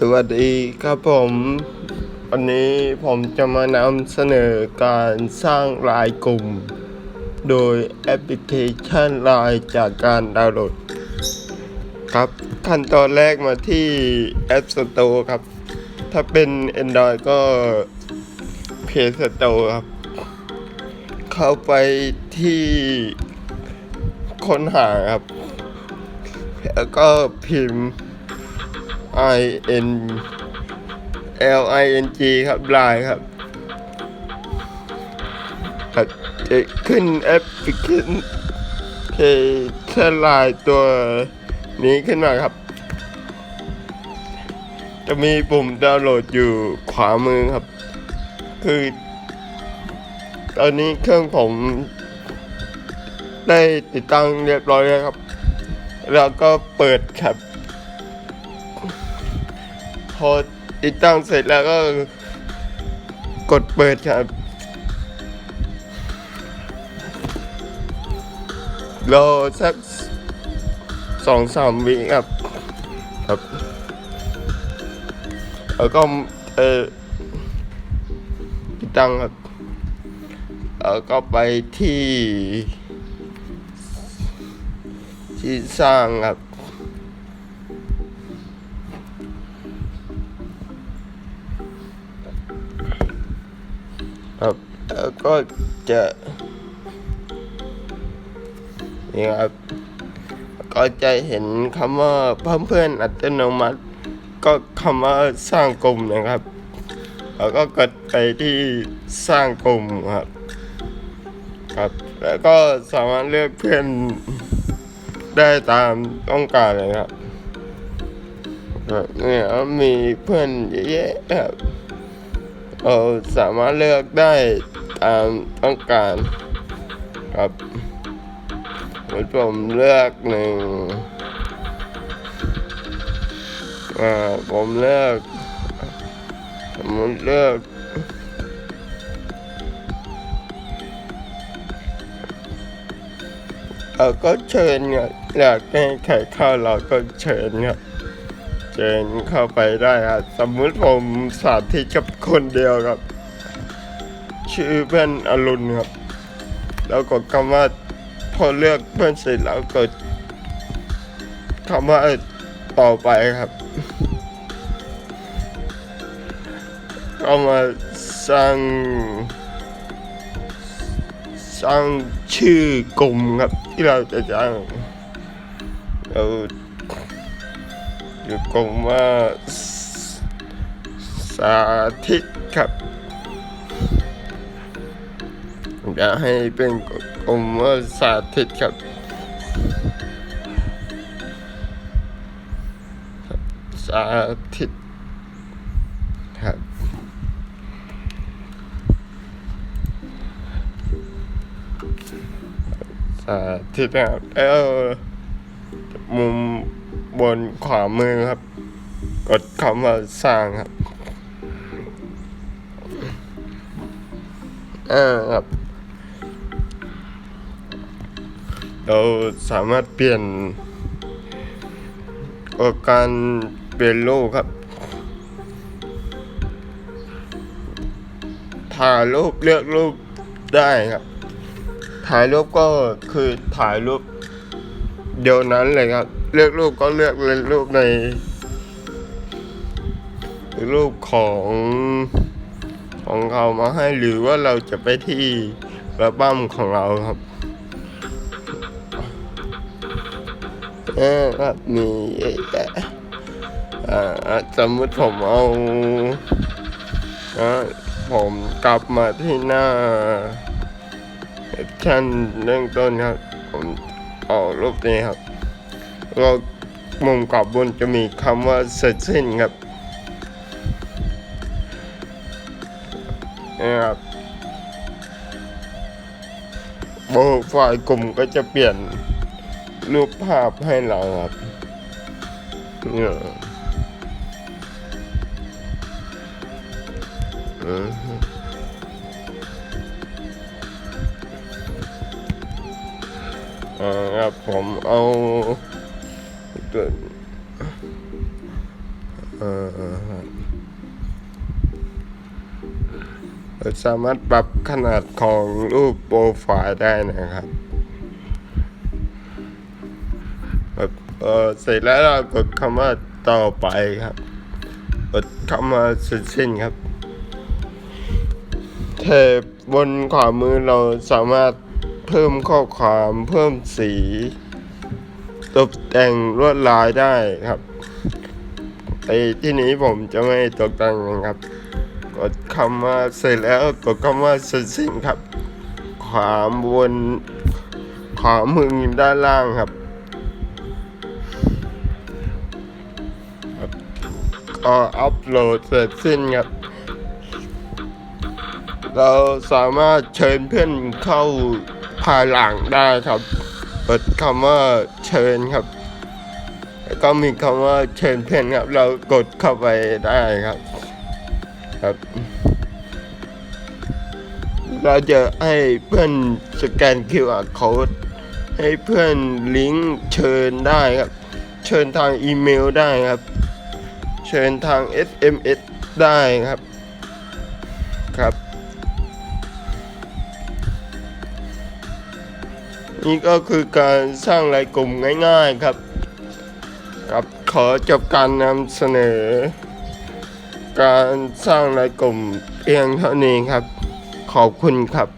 สวัสดีครับผมวันนี้ผมจะมานำเสนอการสร้างลายกลุ่ม โดยแอปพลิเคชันลน์จากการดาวน์โหลด ครับขั้นตอนแรกมาที่ App Store ครับ ถ้าเป็น Android ก็ Play Store ครับ เข้าไปที่ค้นหาครับ แล้วก็พิมพ์ I N L I N G ครับลายครับครับจะขึ้นแอปพลิเคชันไลน์ตัวนี้ขึ้นมาครับ จะมีปุ่มดาวน์โหลดอยู่ขวามือครับ คือ ตอนนี้เครื่องผมได้ติดตั้งเรียบร้อยแล้วครับ แล้วก็เปิดครับ พอติดตั้งเสร็จแล้วก็กดเปิดครับ รอสักสองสามวิครับ ครับ แล้วก็เออติดตั้งครับแล้วก็ไปที่ ที่สร้างครับ แล้วก็จะนี่ครับก็จะเห็นคำว่าเพิ่มเพื่อนอัตโนมัติ ก็คำว่าสร้างกลุ่มนะครับแล้วก็กดไปที่สร้างกลุ่มครับครับ แล้วก็สามารถเลือกเพื่อนได้ตามต้องการเลยครับครับเนี่ยมีเพื่อนเยอะแยะครับเราสามารถเลือกได้ ตามต้องการครับเหมือนผมเลือกหนึ่งผมเลือกผมเลือกเราก็เชิญครับอยากให้ใครเข้าเราก็เชิญครับเชิญเข้าไปได้ครับสมมุติผมสาธิตกับคนเดียวครับ ชื่อเพื่อนอรุณครับ แล้วกดคำว่าพอเลือกเพื่อนเสร็จแล้วกดคำว่าต่อไปครับก็มาสร้างสร้างชื่อกลุ่มครับที่เราจะจ้างเราอยู่กลุ่มว่าสสาธิตครับ อยากให้เป็นกลมว่าสาธิตครับ สาธิตครับสาธิตนะครับแล้วมุมบนขวามือครับ กดคำว่าสร้างครับ อ่าครับ เราสามารถเปลี่ยนก็การเปลี่ยนรูปครับถ่ายรูปเลือกรูปได้ครับ ถ่ายรูปก็คือถ่ายรูปเดียวนั้นเลยครับ เลือกรูปก็เลือกเลยรูปใน รูปของของเขามาให้หรือว่าเราจะไปที่ระบั้มของเราครับ เออครับมีแยะอ่าสมมติผมเอาอ่าผมกลับมาที่หน้าชั้นเรื่องต้นครับ ผมเอารูปนี้ครับก็มุมกลับบนจะมีคำว่าเสร็จสิ้นครับนะครับโปรไฟล์กลุ่มก็จะเปลี่ยน รูปภาพให้เราครับเนี่ยอ่าครับผมเอาตัวเออสามารถปรับขนาดของรูปโปรไฟล์ได้นะครับ เออเสร็จแล้วเรากดคำว่าต่อไปครับ กดคำว่าสร็จสิ้นครับเทปบนขวามือเราสามารถเพิ่มข้อความเพิ่มสี ตกแต่งลวดลายได้ครับไอที่นี้ผมจะไม่ตกแต่งนะครับ กดคำว่าเสร็จแล้วกดคำว่าเสร็จสิ้นครับ ขวาบนขวามือด้านล่างครับ ก็อัปโหลดเสร็จสิ้นครับ เราสามารถเชิญเพื่อนเข้าภายหลังได้ครับกดคำว่าเชิญครับ แล้วก็มีคำว่าเชิญเพื่อนครับ เรากดเข้าไปได้ครับ ครับเราจะให้เพื่อนสแกน QR code ให้เพื่อนลิงก์เชิญได้ครับ เชิญทางอีเมลได้ครับ เชิญทาง SMS ได้ครับครับ นี่ก็คือการสร้างรายกลุ่มง่ายๆครับ กับขอจบการนำเสนอ การสร้างรายกลุ่มเพียงเท่านี้ครับ ขอบคุณครับ